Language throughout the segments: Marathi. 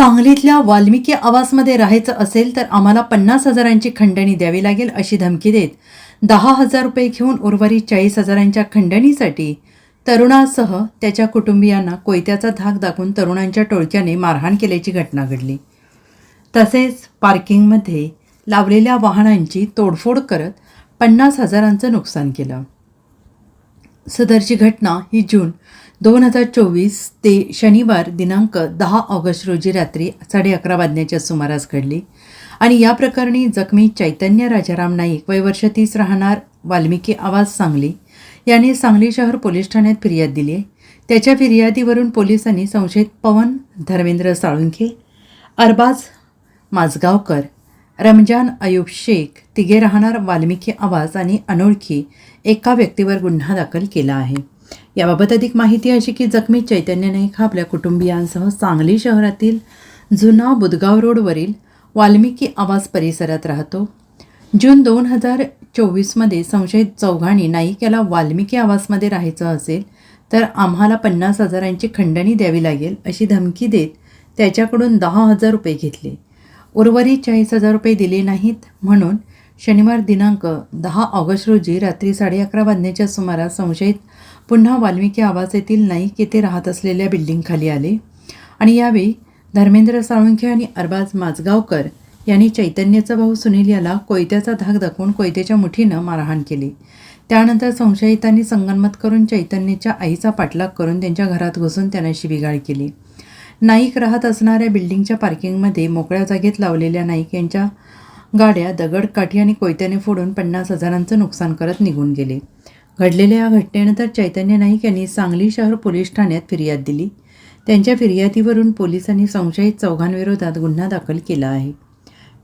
सांगलीतल्या वाल्मिकी आवासमध्ये राहायचं असेल तर आम्हाला पन्नास हजारांची खंडणी द्यावी लागेल अशी धमकी देत दहा हजार रुपये घेऊन उर्वरित चाळीस हजारांच्या खंडणीसाठी तरुणासह त्याच्या कुटुंबियांना कोयत्याचा धाक दाखवून तरुणांच्या टोळक्याने मारहाण केल्याची घटना घडली. तसेच पार्किंगमध्ये लावलेल्या वाहनांची तोडफोड करत पन्नास हजारांचं नुकसान केलं. सदरची घटना ही जून दोन हजार चोवीस ते शनिवार दिनांक दहा ऑगस्ट रोजी रात्री साडे अकरा वाजण्याच्या सुमारास घडली. आणि या प्रकरणी जखमी चैतन्य राजाराम नाईक वय वर्ष तीस राहणार वाल्मिकी आवाज सांगली याने सांगली शहर पोलीस ठाण्यात फिर्याद दिली आहे. त्याच्या फिर्यादीवरून पोलिसांनी संशयित पवन धर्मेंद्र साळुंखे अरबाज माजगावकर रमजान अयूब शेख तिघे राहणार वाल्मिकी आवाज आणि अनोळखी एका व्यक्तीवर गुन्हा दाखल केला आहे. याबाबत अधिक माहिती अशी की जखमी चैतन्य नाईक हा आपल्या कुटुंबियांसह सांगली शहरातील जुना बुदगाव रोडवरील वाल्मिकी आवास परिसरात राहतो. जून दोन हजार चोवीसमध्ये संशयित चौघाणी नाईक याला वाल्मिकी आवासमध्ये राहायचं असेल तर आम्हाला पन्नास हजारांची खंडणी द्यावी लागेल अशी धमकी देत त्याच्याकडून दहा हजार रुपये घेतले. उर्वरित चाळीस हजार रुपये दिले नाहीत म्हणून शनिवार दिनांक दहा ऑगस्ट रोजी रात्री साडे अकरा वाजण्याच्या सुमारास संशयित पुन्हा वाल्मिकी आवास येथील नाईक येथे राहत असलेल्या बिल्डिंगखाली आले. आणि यावेळी धर्मेंद्र साळुंखे आणि अरबाज माजगावकर यांनी चैतन्याचा भाऊ सुनील याला कोयत्याचा धाक दाखवून कोयत्याच्या मुठीनं मारहाण केली. त्यानंतर संशयितांनी संगनमत करून चैतन्याच्या आईचा पाठलाग करून त्यांच्या घरात घुसून त्यांना शिवीगाळ केली. नाईक राहत असणाऱ्या बिल्डिंगच्या पार्किंगमध्ये मोकळ्या जागेत लावलेल्या नाईक यांच्या गाड्या दगडकाठी आणि कोयत्याने फोडून पन्नास हजारांचं नुकसान करत निघून गेले. घडलेल्या या घटनेनंतर चैतन्य नाईक यांनी सांगली शहर पोलीस ठाण्यात फिर्याद दिली. त्यांच्या फिर्यादीवरून पोलिसांनी संशयित चौघांविरोधात गुन्हा दाखल केला आहे.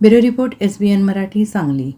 Bureau report S B N Marathi Sangli.